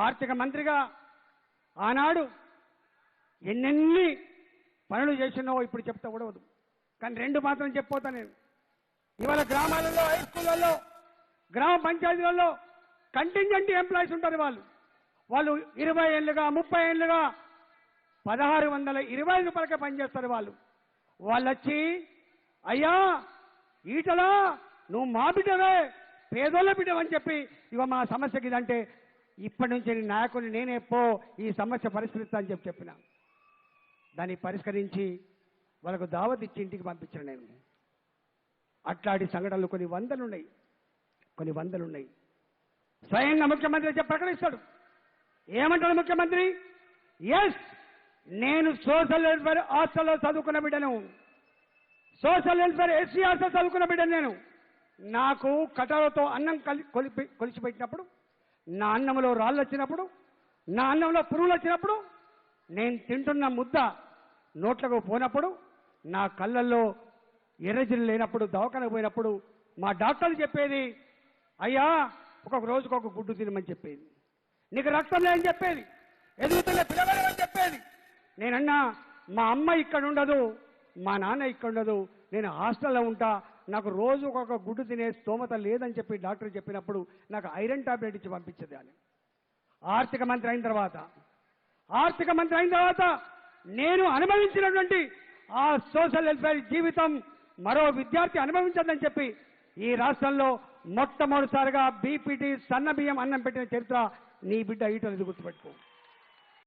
ఆర్థిక మంత్రిగా ఆనాడు ఎన్నెన్ని పనులు చేసినావో ఇప్పుడు చెప్తా కూడవదు కానీ రెండు మాత్రం చెప్పిపోతా నేను? ఇవాళ గ్రామాలలో హై స్కూళ్ళల్లో గ్రామ పంచాయతీలలో కంటింజెంట్ ఎంప్లాయీస్ ఉంటారు వాళ్ళు. వాళ్ళు ఇరవై ఏళ్ళుగా ముప్పై ఏళ్ళుగా పదహారు వందల ఇరవై రూపాయలకే పనిచేస్తారు వాళ్ళు. వాళ్ళు వచ్చి అయ్యా ఈటలా నువ్వు మా బిడ్డవే పేదోళ్ళ బిడ్డవని చెప్పి ఇవ మా సమస్యకి ఇదంటే ఇప్పటి నుంచి నీ నేనే పో ఈ సమస్య పరిష్కరిస్తా అని చెప్పి చెప్పిన. దాన్ని పరిష్కరించి వాళ్ళకు దావత్ ఇచ్చి ఇంటికి పంపించిన నేను. అట్లాంటి సంఘటనలు కొన్ని వందలు ఉన్నాయి కొన్ని వందలు ఉన్నాయి స్వయంగా ముఖ్యమంత్రి చెప్పి ప్రకటిస్తాడు. ఏమంటాడు ముఖ్యమంత్రి? ఎస్ నేను సోషల్ వెల్ఫేర్ హాస్టల్లో చదువుకున్న బిడ్డను. సోషల్ వెల్ఫేర్ ఎస్సీ హాస్టల్ చదువుకున్న బిడ్డను నేను. నాకు కటాలతో అన్నం కలి కొలిపి కొలిచిపెట్టినప్పుడు నా అన్నంలో రాళ్ళు వచ్చినప్పుడు నా అన్నంలో పురుగులు వచ్చినప్పుడు నేను తింటున్న ముద్ద నోట్లకు పోనప్పుడు నా కళ్ళల్లో ఎర్రజిల్లు లేనప్పుడు దవాఖానకు పోయినప్పుడు మా డాక్టర్లు చెప్పేది అయ్యా ఒక్కొక్క రోజుకు ఒక గుడ్డు తినమని చెప్పేది. నీకు రక్తం లేదని చెప్పేది. ఎదుగుతున్న పిలవలేమని చెప్పేది. నేనన్నా మా అమ్మ ఇక్కడ ఉండదు మా నాన్న ఇక్కడ ఉండదు నేను హాస్టల్లో ఉంటా నాకు రోజు ఒక గుడ్డు తినే స్తోమత లేదని చెప్పి డాక్టర్ చెప్పినప్పుడు నాకు ఐరన్ టాబ్లెట్ ఇచ్చి పంపించేది అని ఆర్థిక మంత్రి అయిన తర్వాత. ఆర్థిక మంత్రి అయిన తర్వాత నేను అనుభవించినటువంటి ఆ సోషల్ వెల్ఫేర్ జీవితం మరో విద్యార్థి అనుభవించదని చెప్పి ఈ రాష్ట్రంలో మొట్టమొదటిసారిగా బీపీటీ సన్న బియ్యం అన్నం పెట్టిన చరిత్ర నీ బిడ్డ ఈటలు గుర్తుపెట్టుకో.